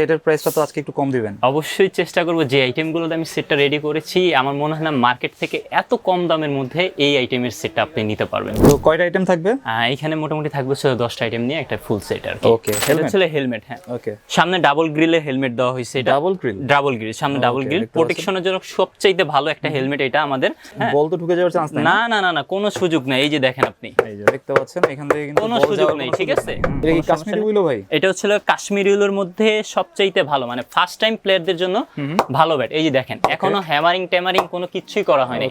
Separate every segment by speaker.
Speaker 1: সেটের প্রাইসটা তো আজকে একটু কম দিবেন।
Speaker 2: অবশ্যই চেষ্টা করব যে আইটেমগুলোতে আমি সেটটা রেডি করেছি। আমার মনে হয় না মার্কেট থেকে এত কম দামের মধ্যে এই আইটেমের সেটটা আপনি নিতে পারবেন।
Speaker 1: তো কয়টা আইটেম থাকবে?
Speaker 2: এখানে মোটামুটি থাকবে হচ্ছে দশটা আইটেম নিয়ে একটা ফুল সেট আর এটা
Speaker 1: helmet?
Speaker 2: হচ্ছে হেলমেট হ্যাঁ।
Speaker 1: ওকে
Speaker 2: সামনে ডাবল গ্রিলের হেলমেট দেওয়া হয়েছে এটা।
Speaker 1: ডাবল গ্রিল
Speaker 2: ডাবল গ্রিল সামনে ডাবল গ্রিল প্রোটেকশনের জন্য সবচাইতে ভালো একটা হেলমেট এটা আমাদের হ্যাঁ।
Speaker 1: বল তো ঢুকে যাওয়ার চান্স নেই।
Speaker 2: না না না না কোনো সুযোগ নেই। এই যে দেখেন আপনি।
Speaker 1: এই যে দেখতে পাচ্ছেন এখান থেকে কিন্তু
Speaker 2: কোনো সুযোগ নেই, ঠিক আছে?
Speaker 1: এটা কি কাশ্মীরি উইলো ভাই?
Speaker 2: এটা হচ্ছিল কাশ্মীর ইউলোর মধ্যে সবচাইতে ভালো মানে ফার্স্ট টাইম প্লেয়ারদের জন্য ভালো ব্যাট এই যে দেখেন এখনও হ্যামারিং ট্যামারিং কোনো কিছুই করা হয়নি।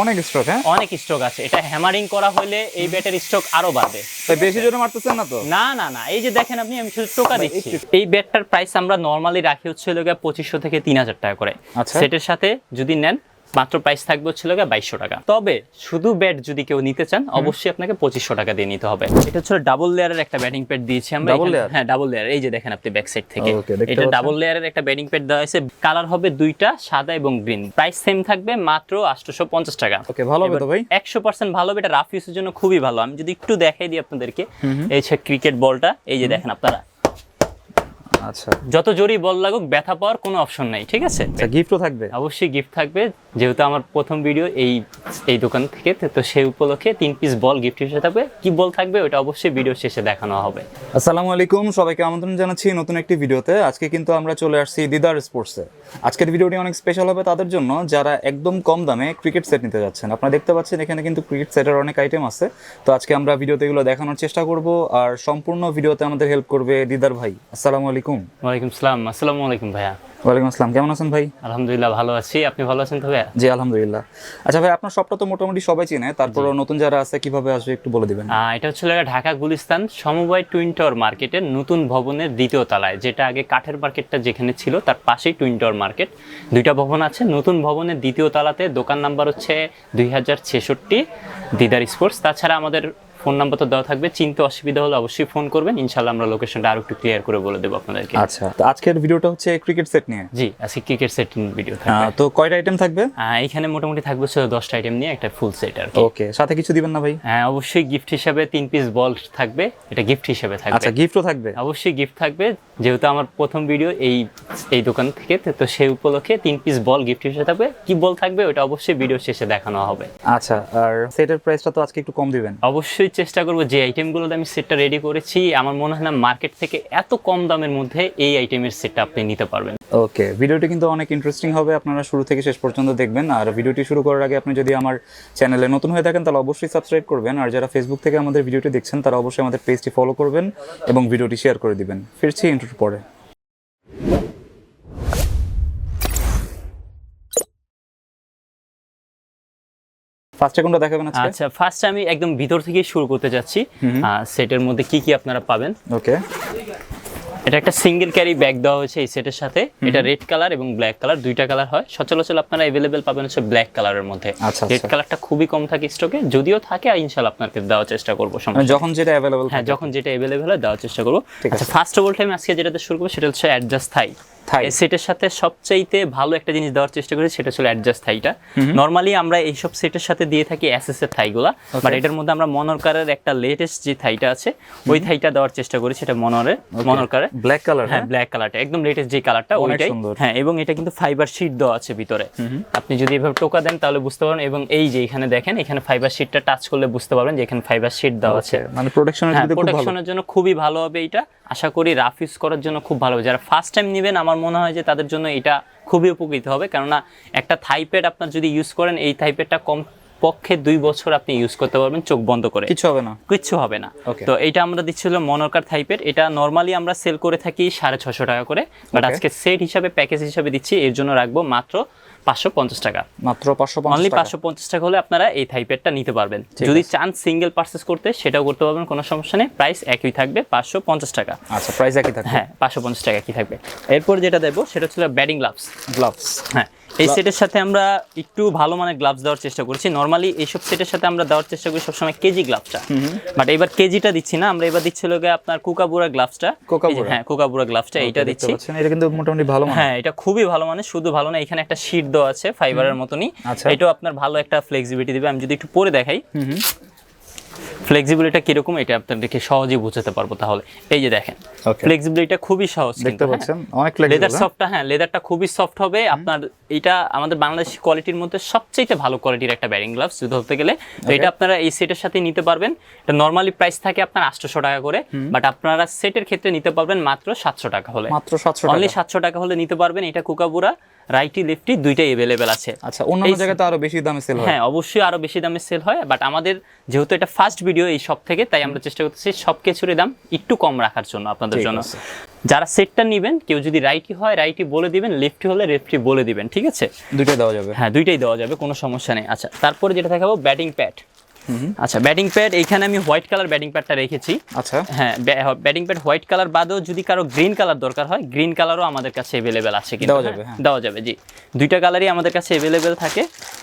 Speaker 1: অনেক স্ট্রোক হ্যাঁ?
Speaker 2: অনেক স্ট্রোক আছে। এটা হ্যামারিং করা হলে এই ব্যাটের স্ট্রোক আরও বাড়বে।
Speaker 1: তাই বেশি জোরে মারতেছেন না তো?
Speaker 2: না না না। এই যে দেখেন আপনি আমি শুধু টোকা দিচ্ছি। এই ব্যাটটার প্রাইস আমরা নরমালি রাখি হচ্ছে লোকে পঁচিশশো থেকে তিন হাজার টাকা করে।
Speaker 1: আচ্ছা।
Speaker 2: সেটের সাথে যদি নেন মাত্র প্রাইস থাকবে হচ্ছে লোকে বাইশশো টাকা। তবে শুধু ব্যাট যদি কেউ নিতে চান অবশ্যই আপনাকে পঁচিশশো টাকা দিয়ে নিতে হবে। এটা হচ্ছে ডাবল লেয়ারের একটা ব্যাটিং প্যাড দিয়েছি আমরা হ্যাঁ ডাবল লেয়ার এই যে দেখেন আপনি ব্যাক সাইড থেকে। এটা ডাবল লেয়ারের একটা ব্যাটিং প্যাড দেওয়া হয়েছে। কালার হবে দুইটা সাদা এবং গ্রিন প্রাইস সেম থাকবে মাত্র আটশোশো পঞ্চাশ টাকা।
Speaker 1: ওকে ভালো হবে তো ভাই।
Speaker 2: একশো পার্সেন্ট ভালো হবে এটা রাফ ইউজের জন্য খুবই ভালো। আমি যদি একটু দেখাই দিই আপনাদেরকে। এই ক্রিকেট বলটা এই যে দেখেন আপনারা।
Speaker 1: আচ্ছা।
Speaker 2: যত জোরই বল লাগুক ব্যথা পাওয়ার কোনো অপশন নাই ঠিক আছে?
Speaker 1: আচ্ছা গিফটও থাকবে?
Speaker 2: অবশ্যই গিফট থাকবে যেহেতু আমার প্রথম ভিডিও এই এই দোকান থেকে তো- তো সেই উপলক্ষে তিন পিস বল গিফট হিসেবে থাকবে। কি বল থাকবে ওটা অবশ্যই ভিডিও শেষে দেখানো হবে।
Speaker 1: আসসালামু আলাইকুম সবাইকে আমন্ত্রণ জানাচ্ছি নতুন একটি ভিডিওতে আজকে কিন্তু আমরা চলে আসছি দিদার স্পোর্টসে আজকের ভিডিওটি অনেক স্পেশাল হবে তাদের জন্য যারা একদম কম দামে ক্রিকেট সেট নিতে যাচ্ছেন। আপনারা দেখতে পাচ্ছেন এখানে কিন্তু ক্রিকেট সেটের অনেক আইটেম আছে। তো আজকে আমরা ভিডিওতে এগুলো দেখানোর চেষ্টা করব আর সম্পূর্ণ ভিডিওতে আমাদের হেল্প করবে দিদার ভাই। আসসালামু আলাইকুম।
Speaker 2: ওয়ালাইকুম সালাম। আসসালামু আলাইকুম ভাইয়া।
Speaker 1: ওয়ালাইকুম আসসালাম। কেমন আছেন ভাই?
Speaker 2: আলহামদুলিল্লাহ ভালো আছি। আপনি ভালো আছেন তো ভাইয়া?
Speaker 1: জি আলহামদুলিল্লাহ। আচ্ছা ভাই আপনার সবটা তো মোটামুটি সবাই চিনে। তারপরও নতুন যারা আছে কীভাবে আসবে একটু বলে দিবেন।
Speaker 2: এটা হচ্ছে ঢাকা গুলিস্তান সমবায় টুইন টাওয়ার মার্কেটের নতুন ভবনের দ্বিতীয় তলায় যেটা আগে কাঠের মার্কেটটা যেখানে ছিল তার পাশেই টুইন টাওয়ার মার্কেট। দুইটা ভবন আছে। নতুন ভবনের দ্বিতীয় তলাতে দোকান নাম্বার হচ্ছে দুই হাজার ছেষট্টি দিদার স্পোর্টস। তাছাড়া আমাদের ফোন নাম্বার তো দেওয়া থাকবে। চিনতে অসুবিধা হলে অবশ্যই ফোন করবেন। ইনশাল্লাহ আমরা লোকেশনটা আরও একটু ক্লিয়ার করে বলে দেবো আপনাদেরকে।
Speaker 1: আচ্ছা তো আজকের ভিডিওটা হচ্ছে ক্রিকেট সেট নিয়ে?
Speaker 2: জি আজকে ক্রিকেট সেটিং ভিডিও থাকবে।
Speaker 1: তো কয়টা আইটেম থাকবে?
Speaker 2: এখানে মোটামুটি থাকবে হচ্ছে দশটা আইটেম নিয়ে একটা ফুল সেট আর কি।
Speaker 1: ওকে সাথে কিছু দিবেন না ভাই?
Speaker 2: হ্যাঁ অবশ্যই গিফট হিসাবে তিন পিস বল থাকবে। এটা গিফট হিসাবে থাকবে।
Speaker 1: আচ্ছা গিফটও থাকবে?
Speaker 2: অবশ্যই গিফট থাকবে। যেহেতু আমার প্রথম ভিডিও এই এই দোকান থেকে তো- তো সেই উপলক্ষে তিন পিস বল গিফট হিসেবে থাকবে। কি বল থাকবে ওটা অবশ্যই ভিডিও শেষে দেখানো হবে।
Speaker 1: আচ্ছা আর সেটের প্রাইসটা তো আজকে একটু কম দিবেন।
Speaker 2: অবশ্যই চেষ্টা করব যে আইটেমগুলোতে আমি সেটটা রেডি করেছি, আমার মনে হয় না মার্কেট থেকে এত কম দামের মধ্যে এই আইটেমের সেটটা আপনি নিতে পারবেন।
Speaker 1: ওকে ভিডিওটি কিন্তু অনেক ইন্টারেস্টিং হবে, আপনারা শুরু থেকে শেষ পর্যন্ত দেখবেন, আর ভিডিওটি শুরু করার আগে আপনি যদি আমার চ্যানেলে নতুন হয়ে থাকেন, তাহলে অবশ্যই সাবস্ক্রাইব করবেন, আর যারা ফেসবুক থেকে আমাদের ভিডিওটি দেখছেন, তারা অবশ্যই আমাদের পেজটি ফলো করবেন এবং ভিডিওটি শেয়ার করে দিবেন। ফিরছি ইন্টারভিউ পরে। ফার্স্টে কোনটা দেখাবেন আজকে?
Speaker 2: আচ্ছা ফার্স্ট আমি একদম ভিতর থেকে শুরু করতে যাচ্ছি। সেটের মধ্যে কি কি আপনারা পাবেন?
Speaker 1: ওকে।
Speaker 2: এটা একটা সিঙ্গেল ক্যারি ব্যাগ দেওয়া হয়েছে এই সেটের সাথে। এটা রেড কালার এবং ব্ল্যাক কালার দুইটা কালার হয়। সচরাচর আপনারা অ্যাভেলেবেল পাবেন হচ্ছে ব্ল্যাক কালারের মধ্যে।
Speaker 1: আচ্ছা,
Speaker 2: রেড
Speaker 1: আচ্ছা।
Speaker 2: কালারটা খুবই কম থাকে স্টকে যদিও থাকে ইনশাল্লাহ আপনাকে দেওয়ার চেষ্টা করব
Speaker 1: মানে যখন যেটা অ্যাভেলেবল
Speaker 2: হ্যাঁ যখন যেটা অ্যাভেলেবেল হয় দেওয়ার চেষ্টা করব। আচ্ছা ফার্স্ট অফ অল টাইম আজকে যেটাতে শুরু করব সেটা হচ্ছে অ্যাডজাস্ট থাই
Speaker 1: থাই।
Speaker 2: সেটের সাথে সবচাইতে ভালো একটা জিনিস দেওয়ার চেষ্টা করি সেটা ছিল অ্যাডজাস্ট থাইটা। নর্মালি আমরা এইসব সেটের সাথে দিয়ে থাকি এসএস এর থাইগুলা বাট এটার মধ্যে আমরা মনোরকারের একটা লেটেস্ট যে থাইটা আছে ওই থাইটা দেওয়ার চেষ্টা করি সেটা মনোরের মনোরকারে
Speaker 1: ব্ল্যাক কালার
Speaker 2: হ্যাঁ ব্ল্যাক কালারটা একদম লেটেস্ট যে কালারটা ওইটাই। হ্যাঁ এবং এটা কিন্তু ফাইবার শিট দেওয়া আছে ভিতরে। আপনি যদি এভাবে টোকা দেন তাহলে বুঝতে পারবেন এবং এই যে এখানে দেখেন এখানে ফাইবার শিটটা টাচ করলে বুঝতে পারবেন যে এখানে ফাইবার শিট দেওয়া আছে।
Speaker 1: মানে প্রোটেকশনের
Speaker 2: হ্যাঁ
Speaker 1: খুব ভালো।
Speaker 2: প্রোটেকশনের জন্য খুবই ভালো হবে এটা। আশা করি রাফ ইউজ করার জন্য খুব ভালো হবে। যারা ফার্স্ট টাইম নেবেন আমার মনে হয় যে তাদের জন্য এটা খুবই উপকৃত হবে। কেননা একটা থাইপ্যাড আপনার যদি ইউজ করেন, এই থাইপ্যাডটা কম পক্ষে দুই বছর আপনি ইউজ করতে পারবেন চোখ বন্ধ করে।
Speaker 1: কিছু হবে না।
Speaker 2: কিচ্ছু হবে না। তো এটা আমরা দিচ্ছিল মনোকার থাইপের এটা নর্মালি আমরা সেল করে থাকি সাড়ে ছশো টাকা করে। বাট আজকে সেট হিসাবে প্যাকেজ হিসাবে দিচ্ছি এর জন্য রাখব মাত্র পাঁচশো পঞ্চাশ টাকা।
Speaker 1: মাত্র পাঁচশো
Speaker 2: অনলি পাঁচশো পঞ্চাশ টাকা হলে আপনারা এই থাইপেডটা নিতে পারবেন। যদি চান সিঙ্গেল পার্চেস করতে সেটাও করতে পারবেন কোনো সমস্যা নেই। প্রাইস একই থাকবে পাঁচশো পঞ্চাশ টাকা।
Speaker 1: আচ্ছা প্রাইস একই থাকবে।
Speaker 2: হ্যাঁ পাঁচশো পঞ্চাশ টাকা কি থাকবে। এরপর যেটা দেবো সেটা হচ্ছে ব্যাটিং গ্লাভস
Speaker 1: গ্লাভস
Speaker 2: হ্যাঁ এই সেটের সাথে আমরা একটু ভালো মানের গ্লাভস দেওয়ার চেষ্টা করছি। নর্মালি এইসব সেটের সাথে আমরা দেওয়ার চেষ্টা করি সবসময় কেজি গ্লাভসটা বাট এবার কেজিটা দিচ্ছি না আমরা এবার দিচ্ছি লোকে আপনার কুকাবুরা গ্লাভসটা
Speaker 1: কোকাবুরা।
Speaker 2: হ্যাঁ কুকাবুরা গ্লাভসটা এইটা দিচ্ছি।
Speaker 1: এটা কিন্তু মোটামুটি ভালো
Speaker 2: হ্যাঁ এটা খুবই ভালো মানে শুধু ভালো না এখানে একটা শীট দেওয়া আছে ফাইবারের মতনই।
Speaker 1: আচ্ছা।
Speaker 2: এটাও আপনার ভালো একটা ফ্লেক্সিবিলিটি দিবে। আমি যদি একটু পরে দেখাই। ফ্লেক্সিবিলিটি কীরকম এটা আপনাদেরকে সহজেই বুঝাতে পারব তাহলে। এই যে দেখেন
Speaker 1: Okay.
Speaker 2: ফ্লেক্সিবিলিটি খুবই সহজ
Speaker 1: দেখতে পাচ্ছেন অনেক
Speaker 2: লেদার সফটটা হ্যাঁ? লেদারটা খুবই সফট হবে। আপনার এটা আমাদের বাংলাদেশি কোয়ালিটির মধ্যে সবচেয়ে ভালো কোয়ালিটির একটা ব্যারিং গ্লাভস যদি ধরতে গেলে। তো এটা আপনারা এই সেটের সাথে নিতে পারবেন। এটা নর্মালি প্রাইস থাকে আপনার আটশোশো টাকা করে বাট আপনারা সেটের ক্ষেত্রে নিতে পারবেন মাত্র সাতশো টাকা হলে।
Speaker 1: মাত্র 700
Speaker 2: অনলি সাতশো টাকা হলে নিতে পারবেন। এটা কুকাবুরা রাইটি লেফটি দুইটাই অ্যাভেলেবেল আছে।
Speaker 1: আচ্ছা অন্য জায়গায় তো আরও বেশি দামে সেল হয়?
Speaker 2: হ্যাঁ অবশ্যই আরও বেশি দামে সেল হয় বাট আমাদের যেহেতু এটা ফার্স্ট ভিডিও এই সব থেকে তাই আমরা চেষ্টা করতেছি সব কিছুরই দাম একটু কম রাখার জন্য আপনাদের জন্য। যারা সেটটা নেবেন কেউ যদি রাইটি হয় রাইটি বলে দিবেন লেফটি হলে লেফটি বলে দিবেন ঠিক আছে?
Speaker 1: দুইটাই দেওয়া যাবে।
Speaker 2: হ্যাঁ দুইটাই দেওয়া যাবে কোনো সমস্যা নেই। আচ্ছা তারপরে যেটা দেখাবো ব্যাটিং প্যাড আচ্ছা ব্যাটিং প্যাড এইখানে আমি হোয়াইট কালার ব্যাটিং প্যাডটা রেখেছি।
Speaker 1: আচ্ছা।
Speaker 2: হ্যাঁ ব্যাটিং প্যাড হোয়াইট কালার বাদেও যদি কারও গ্রিন কালার দরকার হয় গ্রিন কালারও আমাদের কাছে অ্যাভেলেবেল আছে কিন্তু
Speaker 1: দেওয়া
Speaker 2: হ্যাঁ,
Speaker 1: যাবে, হ্যাঁ।
Speaker 2: দেওয়া যাবে জি। দুইটা কালারই আমাদের কাছে অ্যাভেলেবেল থাকে।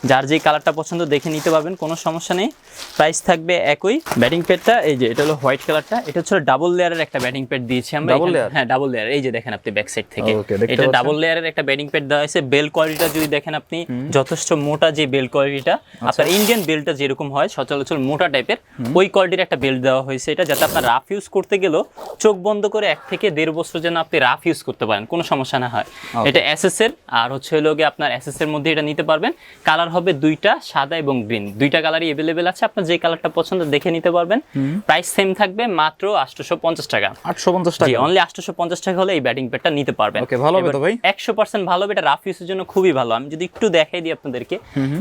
Speaker 2: যার যেই কালারটা পছন্দ দেখে নিতে পারবেন কোনো সমস্যা নেই। প্রাইস থাকবে একই। ব্যাটিং প্যাডটা এই যে এটা হলো হোয়াইট কালারটা এটা হচ্ছে ডাবল লেয়ারের একটা ব্যাটিং প্যাড দিয়েছি আমরা এখানে। হ্যাঁ ডাবল লেয়ার এই যে দেখেন আপনি ব্যাক সাইড থেকে। এটা ডাবল লেয়ারের একটা ব্যাটিং প্যাড দেওয়া হয়েছে। বেল কোয়ালিটিটা যদি দেখেন আপনি যথেষ্ট মোটা যে বেল কোয়ালিটিটা
Speaker 1: আচ্ছা।
Speaker 2: আপনার ইন্ডিয়ান বেলটা যেরকম হয় সচরাচর মোটা টাইপের ওই কোয়ালিটির একটা বেল্ট দেওয়া হয়েছে এটা যাতে আপনার রাফ ইউজ করতে গেলেও চোখ বন্ধ করে এক থেকে দেড় বছর যেন আপনি রাফ ইউজ করতে পারেন কোনো সমস্যা না হয়। এটা এসএস এর আর হচ্ছে হলো গিয়ে আপনার এসএস এর মধ্যে এটা নিতে পারবেন। কালার হবে দুইটা সাদা এবং গ্রিন দুইটা কালারই অ্যাভেলেবেল আছে আপনার যে কালারটা পছন্দ দেখে নিতে পারবেন। প্রাইস সেম থাকবে মাত্র আটশোশো পঞ্চাশ টাকা।
Speaker 1: আটশো পঞ্চাশ টাকা
Speaker 2: অনলি আটশোশো পঞ্চাশ টাকা হলে এই ব্যাটিং প্যাডটা নিতে পারবেন।
Speaker 1: ভালো হবে তো ভাই?
Speaker 2: একশো পার্সেন্ট ভালো হবে এটা রাফ ইউজের জন্য খুবই ভালো। আমি যদি একটু দেখাই দিই আপনাদেরকে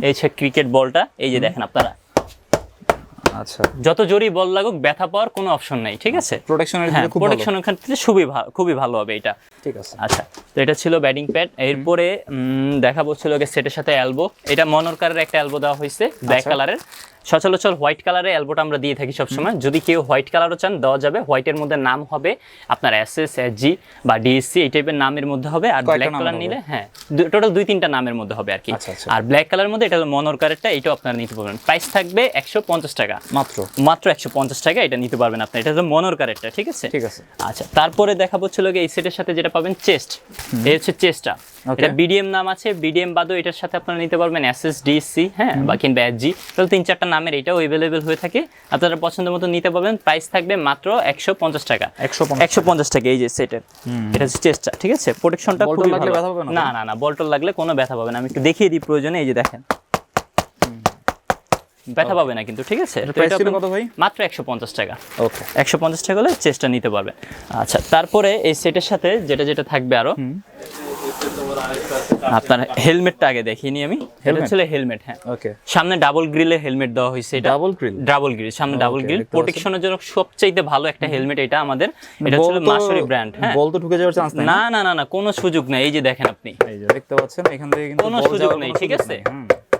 Speaker 2: এই ক্রিকেট বলটা এই যে দেখেন আপনারা
Speaker 1: আচ্ছা।
Speaker 2: যত জোরই বল লাগুক ব্যথা পাওয়ার কোনো অপশন নাই ঠিক আছে?
Speaker 1: প্রোটেকশনের
Speaker 2: হ্যাঁ
Speaker 1: ভালো।
Speaker 2: ক্ষেত্রে খুবই ভালো খুবই ভালো হবে এটা।
Speaker 1: ঠিক আছে।
Speaker 2: আচ্ছা তো এটা ছিল ব্যাটিং প্যাড এরপরে দেখাবো ছিল সেটের সাথে এলবো এটা মনরকারের একটা এলবো দেওয়া হয়েছে ব্ল্যাক। কালারের সচরাচর হোয়াইট কালারের এলবোটা আমরা দিয়ে থাকি সবসময়। যদি কেউ হোয়াইট কালারও চান দেওয়া যাবে। হোয়াইটের মধ্যে নাম হবে আপনার এস এস এস জি বা ডিএসসি এই টাইপের নামের মধ্যে হবে। আর ব্ল্যাক কালার নিলে হ্যাঁ টোটাল দুই তিনটা নামের মধ্যে হবে আর কি।
Speaker 1: আচ্ছা, আচ্ছা।
Speaker 2: আর ব্ল্যাক কালার মধ্যে এটা হলো মনরকারেরটা এটাও আপনারা নিতে পারবেন। প্রাইস থাকবে একশো পঞ্চাশ টাকা।
Speaker 1: মাত্র?
Speaker 2: মাত্র একশো পঞ্চাশ টাকা এটা নিতে পারবেন আপনি। এটা হলো মনরকারেরটা ঠিক আছে?
Speaker 1: ঠিক আছে।
Speaker 2: আচ্ছা তারপরে দেখাবো ছিল এই সেটের সাথে যেটা পাবেন চেস্ট। এই হচ্ছে চেস্টটা। এটা বিডিএম নাম আছে বিডিএম বাদও এটার সাথে আপনারা নিতে পারবেন এসএস ডিসি হ্যাঁ বা কিংবা এসজি তাহলে তিন চারটা নামের এটাও অ্যাভেলেবেল হয়ে থাকে। আপনারা পছন্দ মতো নিতে পারবেন প্রাইস থাকবে মাত্র একশো পঞ্চাশ টাকা।
Speaker 1: একশো
Speaker 2: একশো পঞ্চাশ টাকা এই যে সেটের এটা হচ্ছে চেস্টটা ঠিক আছে? প্রোটেকশনটা
Speaker 1: না?
Speaker 2: না না না বলটল লাগলে কোনো ব্যথা পাবে না। আমি একটু দেখিয়ে দিই প্রয়োজনে এই যে দেখেন। ব্যথা পাবে না কিন্তু ঠিক আছে?
Speaker 1: কত ভাই?
Speaker 2: মাত্র একশো পঞ্চাশ টাকা।
Speaker 1: ওকে
Speaker 2: একশো পঞ্চাশ টাকা হলে চেষ্টা নিতে পারবে। আচ্ছা তারপরে এই সেটের সাথে যেটা যেটা থাকবে আরও আপনার হেলমেটটা আগে দেখিয়ে নিই আমি।
Speaker 1: Helmet?
Speaker 2: ছিল হেলমেট হ্যাঁ।
Speaker 1: ওকে
Speaker 2: সামনে ডাবল হেলমেট দেওয়া হয়েছে এটা।
Speaker 1: Double grill?
Speaker 2: ডাবল গ্রিল সামনে ডাবল গ্রিল। প্রোটেকশনের জন্য সবচাইতে ভালো একটা হেলমেট এটা আমাদের। এটা ছিল মাসুরি ব্র্যান্ড হ্যাঁ।
Speaker 1: বল তো ঢুকে যাওয়ার চান্স নেই।
Speaker 2: না না না না কোনো সুযোগ নেই। এই যে দেখেন আপনি।
Speaker 1: এই যে দেখতে পাচ্ছেন এখান থেকে কিন্তু
Speaker 2: কোনো সুযোগ নেই ঠিক আছে।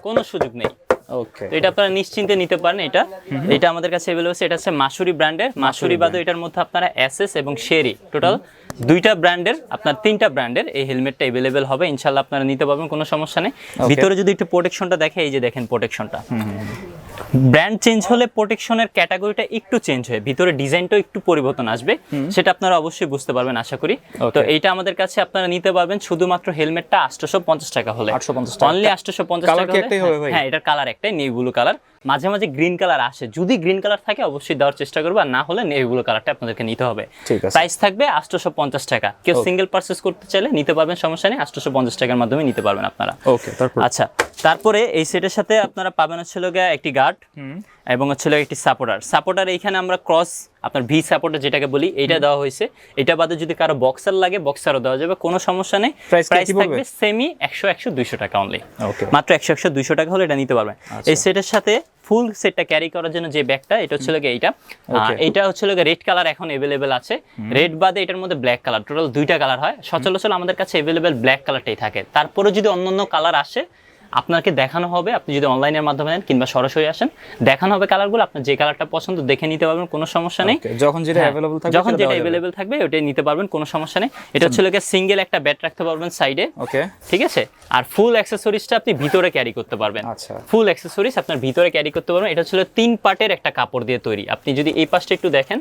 Speaker 2: কোনো সুযোগ নেই।
Speaker 1: ওকে
Speaker 2: তো এটা আপনারা নিশ্চিন্তে নিতে পারেন এটা। এটা আমাদের কাছে अवेलेबल আছে এটা হচ্ছে মাসুরি ব্র্যান্ডের। মাসুরি বাদও এটার মধ্যে আপনারা এসএস এবং শেরি টোটাল দুইটা ব্র্যান্ডের আপনার তিনটা ব্র্যান্ডের এই হেলমেটটা अवेलेबल হবে। ইনশাল্লাহ আপনারা নিতে পারবেন কোনো সমস্যা নেই। ভিতরে যদি একটু প্রোটেকশনটা দেখে এই যে দেখেন প্রোটেকশনটা ব্র্যান্ড চেঞ্জ হলে প্রোটেকশনের ক্যাটাগরিটা একটু চেঞ্জ হয়। ভিতরে ডিজাইনটাও একটু পরিবর্তন আসবে। সেটা আপনারা অবশ্যই বুঝতে পারবেন আশা করি। তো. এইটা আমাদের কাছে আপনারা নিতে পারবেন। শুধুমাত্র হেলমেটটা আটশোশো পঞ্চাশ টাকা হলে।
Speaker 1: 850 টাকা।
Speaker 2: অনলি আটশোশো পঞ্চাশ টাকা
Speaker 1: ভাই?
Speaker 2: হ্যাঁ এটার কালার একটাই নেই ব্লু কালার মাঝে মাঝে গ্রিন কালার আসে। যদি গ্রিন কালার থাকে অবশ্যই দেওয়ার চেষ্টা করব। আর না হলে নেভি কালারটা আপনাদেরকে নিতে হবে।
Speaker 1: ঠিক
Speaker 2: প্রাইস থাকবে আটশোশো পঞ্চাশ টাকা। কেউ সিঙ্গেল পারচেস করতে চাইলে নিতে পারবেন সমস্যা নেই। আটশোশো পঞ্চাশ টাকার মাধ্যমে নিতে পারবেন আপনারা।
Speaker 1: ওকে
Speaker 2: আচ্ছা তারপরে এই সেটের সাথে আপনারা পাবেন হচ্ছিল গিয়ে একটি গার্ড এবং হচ্ছিল একটি সাপোর্টার সাপোর্টার এইখানে আমরা ক্রস আপনার ভি সাপোর্টার যেটাকে বলি এটা দেওয়া হয়েছে। এটা বাদে যদি কারও বক্সার লাগে বক্সারও দেওয়া যাবে কোনো সমস্যা নেই। প্রাইস থাকবে সেমি একশো একশো দুইশো টাকা অনলি মাত্র একশো একশো দুইশো টাকা হলে এটা নিতে পারবেন। এই সেটের সাথে ফুল সেটটা ক্যারি করার জন্য যে ব্যাগটা এটা হচ্ছে গিয়ে এইটা। এটা হচ্ছে রেড কালার এখন অ্যাভেলেবেল আছে। রেড বাদে এটার মধ্যে ব্ল্যাক কালার টোটাল দুইটা কালার হয়। সচরাচর আমাদের কাছে অ্যাভেলেবেল ব্ল্যাক কালারটাই থাকে। তারপরে যদি অন্যান্য কালার আসে আপনাকে দেখানো হবে আপনি যদি অনলাইনের মাধ্যমে নেন কিংবা সরাসরি আসেন দেখানো হবে কালারগুলো আপনার যে কালারটা পছন্দ দেখে নিতে পারবেন কোনো সমস্যা নেই।
Speaker 1: যখন যেটা অ্যাভেলেবল থাকবে
Speaker 2: যখন যেটা। অ্যাভেলেবেল থাকবে ওটাই নিতে পারবেন কোনো সমস্যা নেই। এটা হচ্ছে লোকে সিঙ্গেল একটা ব্যাট রাখতে পারবেন সাইডে
Speaker 1: ওকে
Speaker 2: ঠিক আছে? আর ফুল অ্যাক্সেসরিজটা আপনি ভিতরে ক্যারি করতে পারবেন।
Speaker 1: আচ্ছা।
Speaker 2: ফুল অ্যাক্সেসরিজ আপনার ভিতরে ক্যারি করতে পারবেন। এটা ছিল তিন পার্টের একটা কাপড় দিয়ে তৈরি। আপনি যদি এই পাশটা একটু দেখেন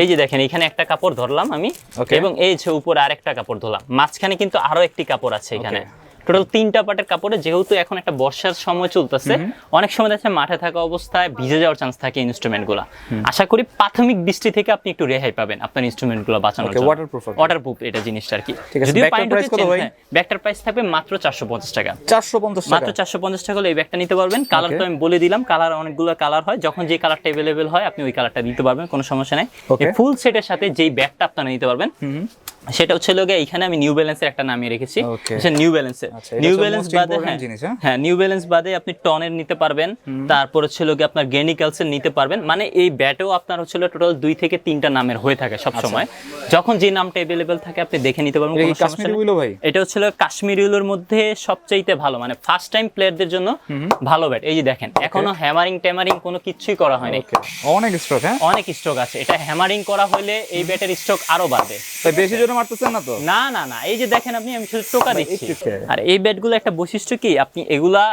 Speaker 2: এই যে দেখেন এখানে একটা কাপড় ধরলাম আমি. এবং এই যে উপর আর একটা কাপড় ধরলাম। মাঝখানে কিন্তু আরও একটি কাপড় আছে এখানে। টোটাল তিনটা পাটের কাপড়ে যেহেতু এখন একটা বর্ষার সময় চলতেছে অনেক সময় দেখা মাঠে থাকা অবস্থায় ভিজে যাওয়ার চান্স থাকে ইনস্ট্রুমেন্টগুলা আশা করি প্রাথমিক বৃষ্টি থেকে আপনি একটু রেহাই পাবেন আপনার ইনস্ট্রুমেন্টগুলো বাঁচানোর জন্য।
Speaker 1: কি।
Speaker 2: ওয়াটারপ্রুফ এটা জিনিসটা আর কি যদিও পাইন্ট
Speaker 1: price কত ভাই?
Speaker 2: ব্যাগটার প্রাইস থাকবে মাত্র চারশো পঞ্চাশ টাকা।
Speaker 1: চারশো পঞ্চাশ টাকা।
Speaker 2: মাত্র চারশো পঞ্চাশ টাকা হলে এই ব্যাগটা নিতে পারবেন। কালার তো আমি বলে দিলাম কালার অনেকগুলো কালার হয়। যখন যে কালারটা অ্যাভেলেবেল হয় আপনি ওই কালারটা নিতে পারবেন কোনো সমস্যা নাই। ফুল সেটের সাথে যেই ব্যাগটা আপনারা নিতে পারবেন সেটা হচ্ছে লোকে এখানে আমি নিউ ব্যালেন্সের একটা নামিয়ে রেখেছি। নিউ ব্যালেন্সের
Speaker 1: আচ্ছা,
Speaker 2: নিউ ব্যালেন্স বাদে হ্যাঁ
Speaker 1: হ্যাঁ?
Speaker 2: হ্যাঁ নিউ ব্যালেন্স বাদে আপনি টনের নিতে পারবেন। তারপর হচ্ছে লোকে আপনার গেনিক্যালসের নিতে পারবেন। মানে এই ব্যাটেও আপনার হচ্ছে টোটাল দুই থেকে তিনটা নামের হয়ে থাকে সব সময়। যখন যে নামটা অ্যাভেলেবেল থাকে আপনি দেখে নিতে পারবেন
Speaker 1: এটা কি
Speaker 2: কোনো সমস্যা নেই। এটা হচ্ছে কাশ্মীর ইউলোর মধ্যে সবচাইতে ভালো। মানে ফার্স্ট টাইম প্লেয়ারদের জন্য ভালো ব্যাট এই যে দেখেন এখনও হ্যামারিং ট্যামারিং কোনো কিছুই করা হয়নি।
Speaker 1: অনেক স্ট্রোক হ্যাঁ?
Speaker 2: অনেক স্ট্রোক আছে। এটা হ্যামারিং করা হলে এই ব্যাটের স্ট্রোক আরও বাড়বে।
Speaker 1: তাই বেশি জোরে মারতেছেন না তো?
Speaker 2: না না না এই যে দেখেন আপনি আমি শুধু টোকা দিচ্ছি। আর এই ব্যাটগুলো একটা বৈশিষ্ট্য কি? আপনি এগুলা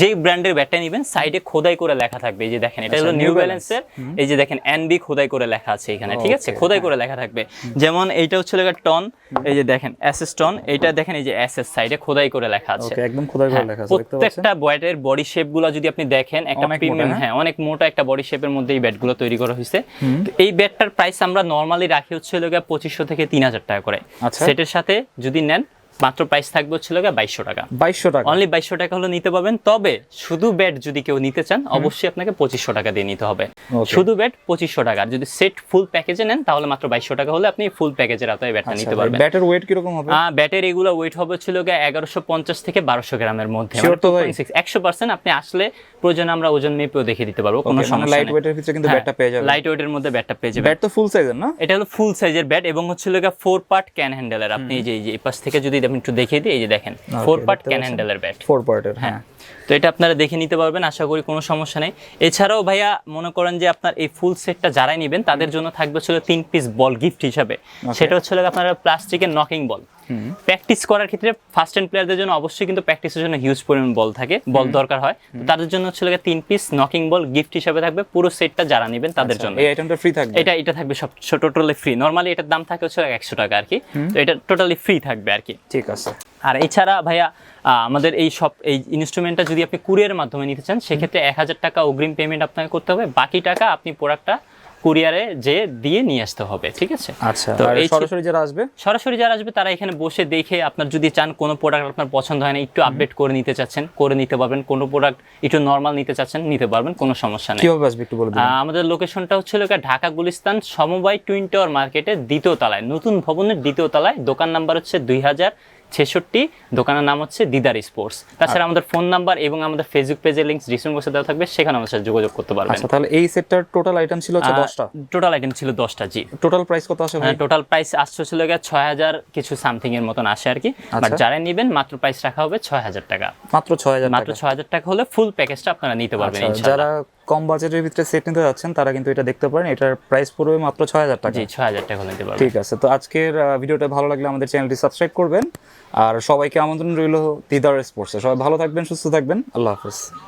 Speaker 2: যেই ব্র্যান্ডের ব্যাটটা নেবেন সাইডে খোদাই করে লেখা থাকবে। এই যে দেখেন এটা হলো
Speaker 1: আচ্ছা,
Speaker 2: নিউ ব্যালেন্সের এই যে দেখেন এনবি খোদাই করে লেখা আছে এখানে ঠিক আছে? খোদাই করে লেখা থাকবে। যেমন এইটা হচ্ছে লেখা টন এই যে দেখেন এসএস টন এইটা দেখেন এই যে এসএস সাইডে খোদাই করে লেখা আছে।
Speaker 1: ওকে একদম খোদাই করে
Speaker 2: হ্যাঁ,
Speaker 1: লেখা আছে
Speaker 2: প্রত্যেকটা ব্যাটের বডি শেপগুলো যদি আপনি দেখেন একটা প্রিমিয়াম
Speaker 1: হ্যাঁ?
Speaker 2: হ্যাঁ অনেক মোটা একটা বডি শেপের মধ্যে এই ব্যাটগুলো তৈরি করা হয়েছে। তো এই ব্যাটটার প্রাইস আমরা নর্মালি রাখি হচ্ছে লোকে পঁচিশশো থেকে তিন হাজার টাকা করে।
Speaker 1: আচ্ছা।
Speaker 2: সেটের সাথে যদি নেন মাত্র প্রাইস থাকবে হচ্ছে লোকে বাইশশো টাকা।
Speaker 1: বাইশশো টাকা।
Speaker 2: অনলি বাইশশো টাকা হলে নিতে পারবেন। তবে শুধু ব্যাট যদি কেউ নিতে চান অবশ্যই আপনাকে পঁচিশশো টাকা দিয়ে নিতে হবে। শুধু ব্যাট পঁচিশশো টাকা। যদি সেট ফুল প্যাকেজে নেন তাহলে মাত্র বাইশশো টাকা হলে আপনি ফুল প্যাকেজের আওতায় ব্যাটটা নিতে পারবেন।
Speaker 1: ব্যাটের ওয়েট কীরকম হবে?
Speaker 2: আহ, ব্যাটের এগুলো ওয়েট হবে ছিল এগারোশো পঞ্চাশ থেকে বারোশো গ্রামের মধ্যে।
Speaker 1: তো
Speaker 2: একশো পার্সেন্ট আপনি আসলে প্রয়োজনে আমরা ওজন মেপেও দেখে দিতে পারব কোনো
Speaker 1: মানে
Speaker 2: সমস্যা
Speaker 1: লাইট ওয়েটের ভিতরে কিন্তু ব্যাটটা পেয়ে যাবেন।
Speaker 2: লাইট ওয়েটের মধ্যে ব্যাটটা পেয়ে যাবেন।
Speaker 1: ব্যাট তো ফুল সাইজের না?
Speaker 2: এটা হলো ফুল সাইজের ব্যাট এবং হচ্ছে লোকে ফোর পার্ট ক্যান হ্যান্ডেলের আপনি এই যে এই পাশ থেকে যদি আমি একটু দেখিয়ে দিই এই যে দেখেন ফোর পার্ট ক্যান। হ্যান্ডেলের ব্যাট
Speaker 1: ফোর পার্টের
Speaker 2: হ্যাঁ। তো এটা আপনারা দেখে নিতে পারবেন আশা করি কোনো সমস্যা নেই। এছাড়াও ভাইয়া মনে করেন যে আপনার এই ফুল সেটটা যারাই নেবেন তাদের জন্য থাকবে ছিল তিন পিস বল গিফট হিসাবে। সেটা হচ্ছে আপনার প্লাস্টিকের নকিং বল প্র্যাকটিস করার ক্ষেত্রে ফার্স্ট হ্যান্ড প্লেয়ারদের জন্য অবশ্যই কিন্তু প্যাকটিসের জন্য হিউজ পরিমাণ বল থাকে বল দরকার হয়। তাদের জন্য হচ্ছে হলো তিন পিস নকিং বল গিফট হিসাবে থাকবে পুরো সেটটা যারা নেবেন তাদের জন্য।
Speaker 1: এই আইটেমটা ফ্রি থাকবে?
Speaker 2: এটা এটা থাকবে সব টোটালি ফ্রি নর্মালি এটার দাম থাকে হচ্ছে একশো টাকা আর কি। তো এটা টোটালি ফ্রি থাকবে আর কি।
Speaker 1: ঠিক আছে।
Speaker 2: আর এছাড়া ভাইয়া আমাদের এই সব এই ইনস্ট্রুমেন্টটা যদি আপনি কুরিয়ারের মাধ্যমে নিতে চান সেক্ষেত্রে এক হাজার টাকা অগ্রিম পেমেন্ট আপনাকে করতে হবে। বাকি টাকা আপনি প্রোডাক্টটা কুরিয়ারে যে দিয়ে নিয়ে আসতে হবে ঠিক আছে?
Speaker 1: আচ্ছা
Speaker 2: তো
Speaker 1: সরাসরি যারা আসবে?
Speaker 2: সরাসরি যারা আসবে তারা এখানে বসে দেখে আপনার যদি চান কোনো প্রোডাক্ট আপনার পছন্দ হয় না একটু আপডেট করে নিতে চাচ্ছেন করে নিতে পারবেন। কোনো প্রোডাক্ট একটু নর্মাল নিতে চাচ্ছেন নিতে পারবেন কোনো সমস্যা নেই।
Speaker 1: কীভাবে আসবে একটু বলে
Speaker 2: আমাদের লোকেশনটা হচ্ছে ঢাকা গুলিস্তান সমবায় টুইন টাওয়ার মার্কেটের দ্বিতীয় তলায় নতুন ভবনের দ্বিতীয় তলায়। দোকান নাম্বার হচ্ছে দুই হাজার ছেষট্টি দোকানের নাম হচ্ছে দিদার স্পোর্টস। তাছাড়া আমাদের ফোন নাম্বার এবং আমাদের ফেসবুক পেজের লিঙ্ক ডিসক্রিপশন বক্সে দেওয়া থাকবে সেখানে আমাদের সাথে যোগাযোগ করতে পারবেন।
Speaker 1: আচ্ছা তাহলে এই সেটটার টোটাল আইটেম ছিল হচ্ছে দশটা?
Speaker 2: টোটাল আইটেম ছিল দশটা জি।
Speaker 1: টোটাল প্রাইস কত আসে ভাই?
Speaker 2: টোটাল প্রাইস আসছে ছিল গিয়ে ছয় হাজার কিছু সামথিং এর মতন আসে আর কি। বাট
Speaker 1: আচ্ছা।
Speaker 2: যারা নেবেন মাত্র প্রাইস রাখা হবে ছয় হাজার টাকা।
Speaker 1: মাত্র ছয় হাজার
Speaker 2: মাত্র
Speaker 1: টাকা
Speaker 2: ছয় হাজার টাকা হলে ফুল প্যাকেজটা আপনারা নিতে পারবেন
Speaker 1: আচ্ছা,
Speaker 2: ইনশাআল্লাহ।
Speaker 1: যারা কম বাজেটের ভিতরে সেট নিতে যাচ্ছেন তারা কিন্তু এটা দেখতে পারেন। এটার প্রাইস পড়বে মাত্র ছয় হাজার টাকা।
Speaker 2: জি ছয় হাজার টাকা হলে নিতে পারবেন।
Speaker 1: ঠিক আছে তো আজকের ভিডিওটা ভালো লাগলে আমাদের চ্যানেলটি সাবস্ক্রাইব করবেন। আর সবাইকে আমন্ত্রণ রইল দিদার স্পোর্টসে। সবাই ভালো থাকবেন সুস্থ থাকবেন। আল্লাহ হাফেজ।